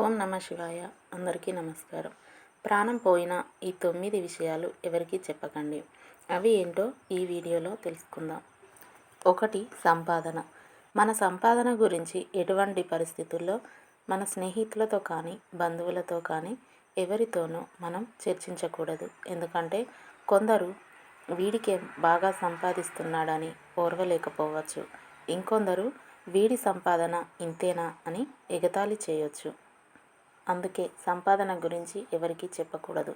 ఓం నమ శివాయ. అందరికీ నమస్కారం. ప్రాణం పోయిన ఈ తొమ్మిది విషయాలు ఎవరికీ చెప్పకండి. అవి ఏంటో ఈ వీడియోలో తెలుసుకుందాం. ఒకటి సంపాదన. మన సంపాదన గురించి ఎటువంటి పరిస్థితుల్లో మన స్నేహితులతో కానీ బంధువులతో కానీ ఎవరితోనూ మనం చర్చించకూడదు. ఎందుకంటే కొందరు వీడికే బాగా సంపాదిస్తున్నాడని ఓర్వలేకపోవచ్చు. ఇంకొందరు వీడి సంపాదన ఇంతేనా అని ఎగతాళి చేయొచ్చు. అందుకే సంపాదన గురించి ఎవరికీ చెప్పకూడదు.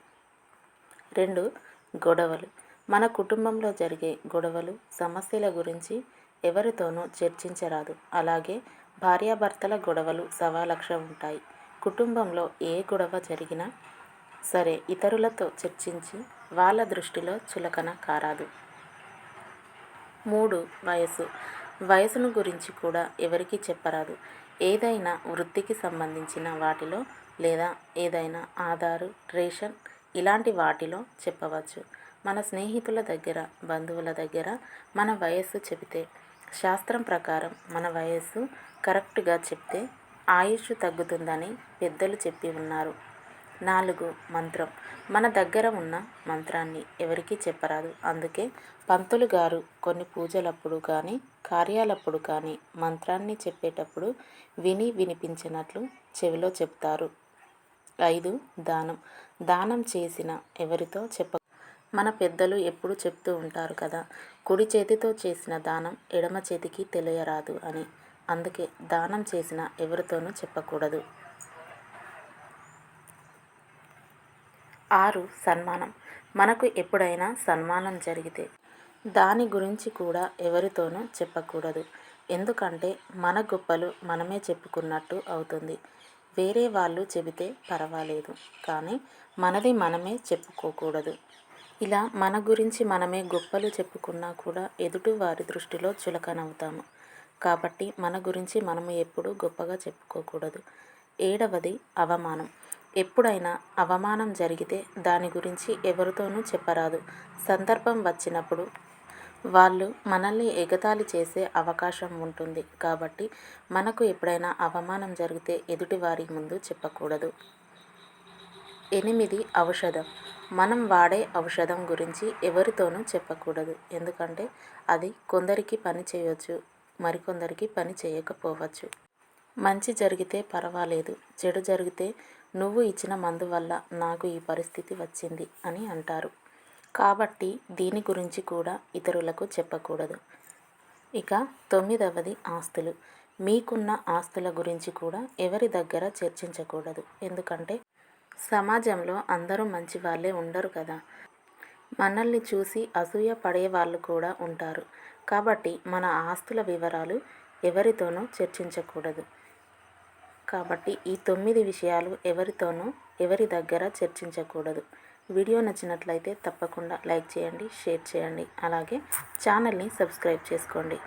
రెండు గొడవలు. మన కుటుంబంలో జరిగే గొడవలు సమస్యల గురించి ఎవరితోనూ చర్చించరాదు. అలాగే భార్యాభర్తల గొడవలు సవాలక్ష ఉంటాయి. కుటుంబంలో ఏ గొడవ జరిగినా సరే ఇతరులతో చర్చించి వాళ్ళ దృష్టిలో చులకన కారాదు. మూడు వయసు. వయసును గురించి కూడా ఎవరికీ చెప్పరాదు. ఏదైనా వృత్తికి సంబంధించిన వాటిలో లేదా ఏదైనా ఆధారు రేషన్ ఇలాంటి వాటిలో చెప్పవచ్చు. మన స్నేహితుల దగ్గర బంధువుల దగ్గర మన వయస్సు చెబితే శాస్త్రం ప్రకారం మన వయస్సు కరెక్ట్గా చెప్తే ఆయుష్ తగ్గుతుందని పెద్దలు చెప్పి ఉన్నారు. నాలుగు మంత్రం. మన దగ్గర ఉన్న మంత్రాన్ని ఎవరికీ చెప్పరాదు. అందుకే పంతులు గారు కొన్ని పూజలప్పుడు కానీ కార్యాలప్పుడు కానీ మంత్రాన్ని చెప్పేటప్పుడు విని వినిపించినట్లు చెవిలో చెప్తారు. ఐదు దానం. దానం చేసిన ఎవరితో చెప్ప మన పెద్దలు ఎప్పుడు చెప్తూ ఉంటారు కదా కుడి చేతితో చేసిన దానం ఎడమ చేతికి తెలియరాదు అని. అందుకే దానం చేసిన ఎవరితోనూ చెప్పకూడదు. ఆరు సన్మానం. మనకు ఎప్పుడైనా సన్మానం జరిగితే దాని గురించి కూడా ఎవరితోనూ చెప్పకూడదు. ఎందుకంటే మన గొప్పలు మనమే చెప్పుకున్నట్టు అవుతుంది. వేరే వాళ్ళు చెబితే పర్వాలేదు. కానీ మనది మనమే చెప్పుకోకూడదు. ఇలా మన గురించి మనమే గొప్పలు చెప్పుకున్నా కూడా ఎదుటి వారి దృష్టిలో చులకనవుతాము. కాబట్టి మన గురించి మనము ఎప్పుడూ గొప్పగా చెప్పుకోకూడదు. ఏడవది అవమానం. ఎప్పుడైనా అవమానం జరిగితే దాని గురించి ఎవరితోనూ చెప్పరాదు. సందర్భం వచ్చినప్పుడు వాళ్ళు మనల్ని ఎగతాళి చేసే అవకాశం ఉంటుంది. కాబట్టి మనకు ఎప్పుడైనా అవమానం జరిగితే ఎదుటివారి ముందు చెప్పకూడదు. ఎనిమిది ఔషధం. మనం వాడే ఔషధం గురించి ఎవరితోనూ చెప్పకూడదు. ఎందుకంటే అది కొందరికి పని చేయవచ్చు మరికొందరికి పని చేయకపోవచ్చు. మంచి జరిగితే పర్వాలేదు. చెడు జరిగితే నువ్వు ఇచ్చిన మందు వల్ల నాకు ఈ పరిస్థితి వచ్చింది అని అంటారు. కాబట్టి దీని గురించి కూడా ఇతరులకు చెప్పకూడదు. ఇక తొమ్మిదవది ఆస్తులు. మీకున్న ఆస్తుల గురించి కూడా ఎవరి దగ్గర చర్చించకూడదు. ఎందుకంటే సమాజంలో అందరూ మంచి వాళ్ళే ఉండరు కదా. మనల్ని చూసి అసూయ పడే వాళ్ళు కూడా ఉంటారు. కాబట్టి మన ఆస్తుల వివరాలు ఎవరితోనూ చర్చించకూడదు. కాబట్టి ఈ తొమ్మిది విషయాలు ఎవరితోనూ ఎవరి దగ్గర చర్చించకూడదు. వీడియో నచ్చినట్లయితే తప్పకుండా లైక్ చేయండి షేర్ చేయండి. అలాగే ఛానల్ని సబ్స్క్రైబ్ చేసుకోండి.